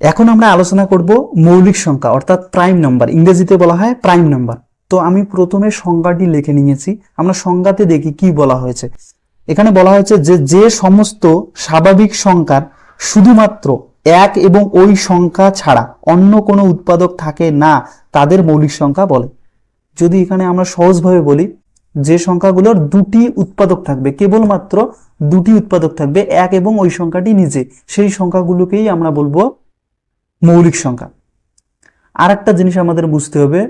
এখন আমরা আলোচনা করব মৌলিক সংখ্যা, অর্থাৎ প্রাইম নাম্বার ইংরেজিতে বলা হয় প্রাইম নাম্বার তো আমি প্রথমে সংজ্ঞাটি লিখে নিয়েছি, আমরা সংজ্ঞাতে দেখি কি বলা হয়েছে। এখানে বলা হয়েছে যে যে সমস্ত স্বাভাবিক সংখ্যার শুধুমাত্র এক এবং ওই সংখ্যা ছাড়া অন্য কোনো উৎপাদক থাকে না, তাদের মৌলিক সংখ্যা বলে। যদি এখানে আমরা সহজভাবে বলি, যে সংখ্যাগুলোর দুটি উৎপাদক থাকবে, কেবলমাত্র দুটি উৎপাদক থাকবে, এক এবং ওই সংখ্যাটি নিজে, সেই সংখ্যাগুলোকেই আমরা বলব মৌলিক সংখ্যা। আর একটা জিনিস আমাদের বুঝতে হবে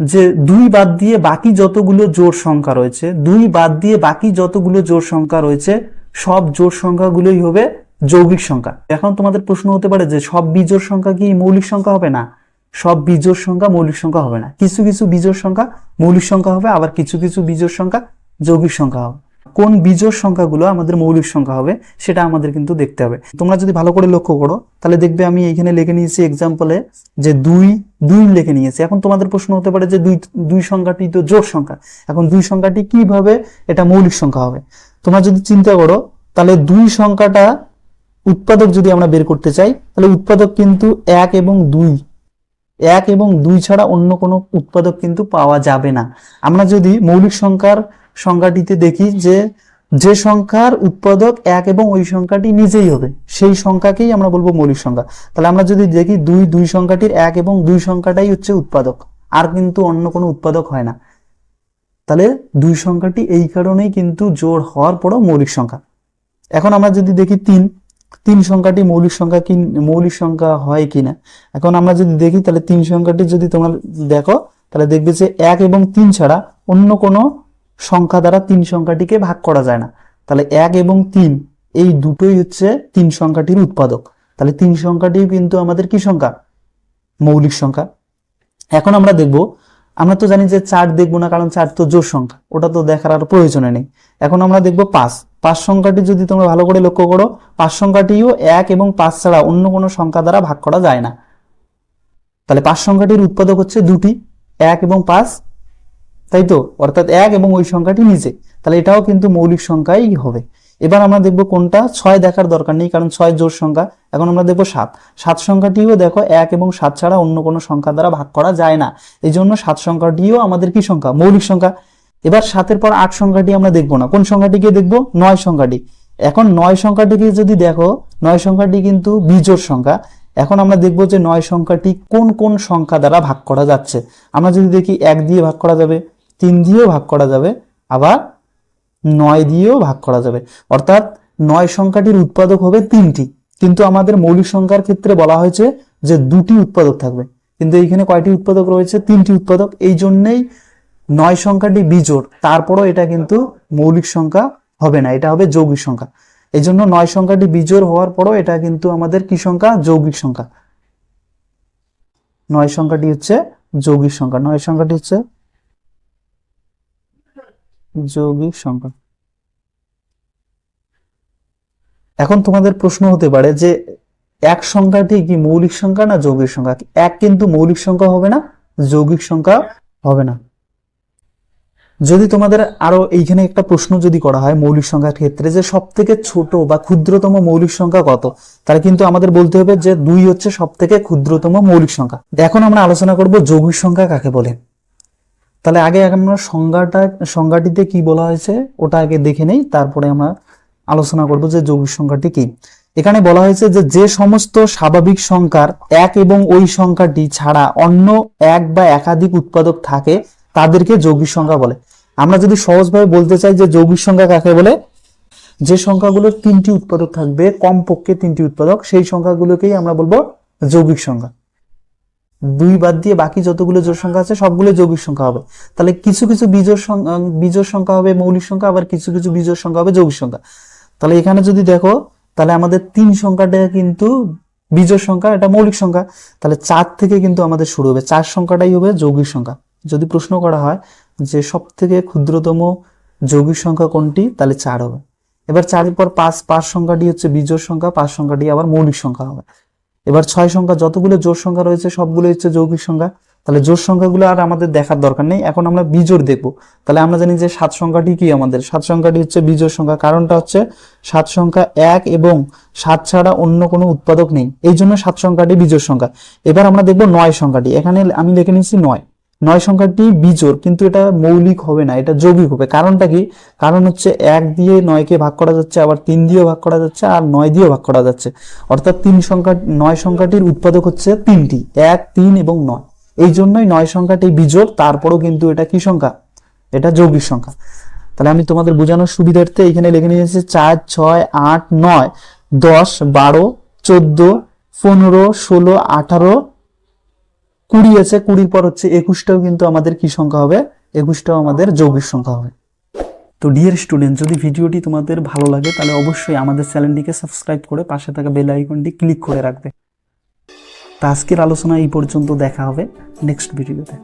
যে দুই বাদ দিয়ে বাকি যতগুলো জোর সংখ্যা রয়েছে, দুই বাদ দিয়ে বাকি যতগুলো জোর সংখ্যা রয়েছে, সব জোর সংখ্যাগুলোই হবে যৌগিক সংখ্যা। এখন তোমাদের প্রশ্ন হতে পারে যে সব বিজোড় সংখ্যা কি মৌলিক সংখ্যা হবে না? সব বিজোড় সংখ্যা মৌলিক সংখ্যা হবে না। কিছু কিছু বিজোড় সংখ্যা মৌলিক সংখ্যা হবে, আবার কিছু কিছু বিজোড় সংখ্যা যৌগিক সংখ্যা হবে। কোন বিজোড় সংখ্যাগুলো আমাদের মৌলিক সংখ্যা হবে, সেটা আমাদের কিন্তু দেখতে হবে। তোমরা যদি ভালো করে লক্ষ্য করো, তাহলে দেখবে আমি এখানে লিখে নিয়েছি এক্সাম্পলে যে দুই দুই লিখে নিয়েছি। এখন তোমাদের প্রশ্ন হতে পারে যে দুই দুই সংখ্যাটি তো জোড় সংখ্যা। এখন দুই সংখ্যাটি কীভাবে এটা মৌলিক সংখ্যা হবে? তোমরা যদি চিন্তা করো, তাহলে দুই সংখ্যাটা উৎপাদক যদি আমরা বের করতে চাই, তাহলে উৎপাদক কিন্তু এক এবং দুই। এক এবং দুই ছাড়া অন্য কোনো উৎপাদক কিন্তু পাওয়া যাবে না। আমরা যদি মৌলিক সংখ্যার সংখ্যাটিতে দেখি যে যে সংখ্যার উৎপাদক এক এবং ওই সংখ্যাটি নিজেই হবে। সেই সংখ্যাকেই আমরা বলব মৌলিক সংখ্যা। তাহলে আমরা যদি দেখি দুই দুই সংখ্যাটির এক এবং দুই সংখ্যাটাই হচ্ছে উৎপাদক। আর কিন্তু অন্য কোনো উৎপাদক হয় না। তাহলে দুই সংখ্যাটি এই কারণেই কিন্তু জোড় হওয়ার পরও মৌলিক সংখ্যা। এখন আমরা যদি দেখি তিন তিন সংখ্যাটি মৌলিক সংখ্যা কি, মৌলিক সংখ্যা হয় কিনা। এখন আমরা যদি দেখি, তাহলে তিন সংখ্যাটি যদি তোমরা দেখো, তাহলে দেখবে যে এক এবং তিন ছাড়া অন্য কোনো সংখ্যা দ্বারা তিন সংখ্যাটিকে ভাগ করা যায় না। তাহলে এক এবং তিন, এই দুটোই হচ্ছে তিন সংখ্যাটির উৎপাদক। তাহলে তিন সংখ্যাটি কিন্তু আমাদের কি সংখ্যা? মৌলিক সংখ্যা। এখন আমরা দেখব, আমরা তো জানি যে চার দেখব না, কারণ চার তো জোর সংখ্যা, ওটা তো দেখার আর প্রয়োজনে নেই। এখন আমরা দেখব পাঁচ। পাঁচ সংখ্যাটি যদি তোমরা ভালো করে লক্ষ্য করো, পাঁচ সংখ্যাটিও এক এবং পাঁচ ছাড়া অন্য কোনো সংখ্যা দ্বারা ভাগ করা যায় না। তাহলে পাঁচ সংখ্যাটির উৎপাদক হচ্ছে দুটি, এক এবং পাঁচ তাই তো? অর্থাৎ এক এবং ওই সংখ্যাটি নিচে তাহলে এটাও কিন্তু মৌলিক সংখ্যাই হবে। এবার আমরা দেখব কোনটা ছয় দেখার দরকার নেই, কারণ ছয় জোর সংখ্যা। এখন আমরা দেখব সাত। সাত সংখ্যাটিও দেখো এক এবং সাত ছাড়া অন্য কোনো সংখ্যা দ্বারা ভাগ করা যায় না। এই জন্য সাত সংখ্যাটিও আমাদের কি সংখ্যা? মৌলিক সংখ্যা। এবার সাতের পর আট সংখ্যাটি আমরা দেখব না। কোন সংখ্যাটিকে দেখব? নয় সংখ্যাটি। এখন নয় সংখ্যাটিকে যদি দেখো, নয় সংখ্যাটি কিন্তু বিজোড় সংখ্যা। এখন আমরা দেখব যে নয় সংখ্যাটি কোন কোন সংখ্যা দ্বারা ভাগ করা যাচ্ছে। আমরা যদি দেখি এক দিয়ে ভাগ করা যাবে তিন দিয়েও ভাগ করা যাবে, আবার নয় দিয়েও ভাগ করা যাবে। অর্থাৎ নয় সংখ্যাটির উৎপাদক হবে তিনটি। কিন্তু আমাদের মৌলিক সংখ্যার ক্ষেত্রে বলা হয়েছে যে দুটি উৎপাদক থাকবে। কিন্তু এইখানে কয়টি উৎপাদক রয়েছে? তিনটি উৎপাদক। এই জন্যেই নয় সংখ্যাটি বিজোড়। তারপরও এটা কিন্তু মৌলিক সংখ্যা হবে না, এটা হবে যৌগিক সংখ্যা। এই জন্য নয় সংখ্যাটি বিজোড় হওয়ার পরও এটা কিন্তু আমাদের কি সংখ্যা? যৌগিক সংখ্যা। নয় সংখ্যাটি হচ্ছে যৌগিক সংখ্যা। নয় সংখ্যাটি হচ্ছে যৌগিক সংখ্যা। এখন তোমাদের প্রশ্ন হতে পারে যে এক সংখ্যাটি কি মৌলিক সংখ্যা না যৌগিক সংখ্যা? এক কিন্তু মৌলিক সংখ্যা হবে না, যৌগিক সংখ্যা হবে না। যদি তোমাদের আরও এইখানে একটা প্রশ্ন যদি করা হয় মৌলিক সংখ্যার ক্ষেত্রে যে সব থেকে ছোট বা ক্ষুদ্রতম মৌলিক সংখ্যা কত, তাহলে কিন্তু আমাদের বলতে হবে যে দুই হচ্ছে সব থেকে ক্ষুদ্রতম মৌলিক সংখ্যা। এখন আমরা আলোচনা করব যৌগিক সংখ্যা কাকে বলে। তাহলে আগে আমরা সংজ্ঞাটা, সংজ্ঞাটিতে কি বলা হয়েছে ওটা আগে দেখে নেই, তারপরে আমরা আলোচনা করব যে যৌগিক সংখ্যাটি কি। এখানে বলা হয়েছে যে যে সমস্ত স্বাভাবিক সংখ্যার এক এবং ওই সংখ্যাটি ছাড়া অন্য এক বা একাধিক উৎপাদক থাকে, তাদেরকে যৌগিক সংখ্যা বলে। আমরা যদি সহজভাবে বলতে চাই যে যৌগিক সংখ্যা কাকে বলে, যে সংখ্যাগুলোর তিনটি উৎপাদক থাকবে, কমপক্ষে তিনটি উৎপাদক, সেই সংখ্যাগুলোকেই আমরা বলব যৌগিক সংখ্যা দুই বাদ দিয়ে বাকি যতগুলো জোড় সংখ্যা আছে, সবগুলো যৌগিক সংখ্যা হবে। তাহলে কিছু কিছু বিজোড় সংখ্যা বিজোড় সংখ্যা হবে মৌলিক সংখ্যা, আবার কিছু কিছু বিজোড় সংখ্যা হবে যৌগিক সংখ্যা। তাহলে এখানে যদি দেখো, তাহলে আমাদের তিন সংখ্যাটা কিন্তু বিজোড় সংখ্যা, এটা মৌলিক সংখ্যা। তাহলে চার থেকে কিন্তু আমাদের শুরু হবে। চার সংখ্যাটাই হবে যৌগিক সংখ্যা। যদি প্রশ্ন করা হয় যে সব থেকে ক্ষুদ্রতম যৌগিক সংখ্যা কোনটি, তাহলে চার হবে। এবার চারের পর পাঁচ পাঁচ সংখ্যাটি হচ্ছে বিজোড় সংখ্যা, পাঁচ সংখ্যাটি আবার মৌলিক সংখ্যা হবে। এবার ছয় সংখ্যা, যতগুলো জোর সংখ্যা রয়েছে, সবগুলো হচ্ছে যৌগিক সংখ্যা। তাহলে জোর সংখ্যাগুলো আর আমাদের দেখার দরকার নেই। এখন আমরা বিজোড় দেখব। তাহলে আমরা জানি যে সাত সংখ্যাটি কি আমাদের? সাত সংখ্যাটি হচ্ছে বিজোর সংখ্যা। কারণটা হচ্ছে সাত সংখ্যা এক এবং সাত ছাড়া অন্য কোনো উৎপাদক নেই। এই জন্য সাত সংখ্যাটি বিজোর সংখ্যা। এবার আমরা দেখব নয় সংখ্যাটি। এখানে আমি লিখে নিচ্ছি নয়। নয় সংখ্যাটি বিজোড়, কিন্তু এটা মৌলিক হবে না, এটা যৌগিক হবে। কারণটা কি? কারণ হচ্ছে এক দিয়ে নয়কে ভাগ করা যাচ্ছে, আবার তিন দিয়েও ভাগ করা যাচ্ছে, আর নয় দিয়েও ভাগ করা যাচ্ছে। অর্থাৎ তিন সংখ্যা, নয় সংখ্যাটির উৎপাদক হচ্ছে তিনটি, এক, তিন এবং নয়। এই জন্যই নয় সংখ্যাটি বিজোড়, তারপরও কিন্তু এটা কি সংখ্যা? এটা যৌগিক সংখ্যা। তাহলে আমি তোমাদের বোঝানোর সুবিধার্থে এখানে লিখে নিয়েছি চার, ছয়, আট, নয়, দশ, বারো, চোদ্দ, পনেরো, ষোলো, আঠারো কুড়ি আছে, কুড়ির পর হচ্ছে একুশটাও কিন্তু আমাদের কি সংখ্যা হবে? একুশটাও আমাদের যৌগিক সংখ্যা হবে। তো ডিয়ার স্টুডেন্ট যদি ভিডিওটি তোমাদের ভালো লাগে, তাহলে অবশ্যই আমাদের চ্যানেলটিকে সাবস্ক্রাইব করে পাশে থাকা বেল আইকনটি ক্লিক করে রাখবে। তা আজকের আলোচনা এই পর্যন্ত, দেখা হবে নেক্সট ভিডিওতে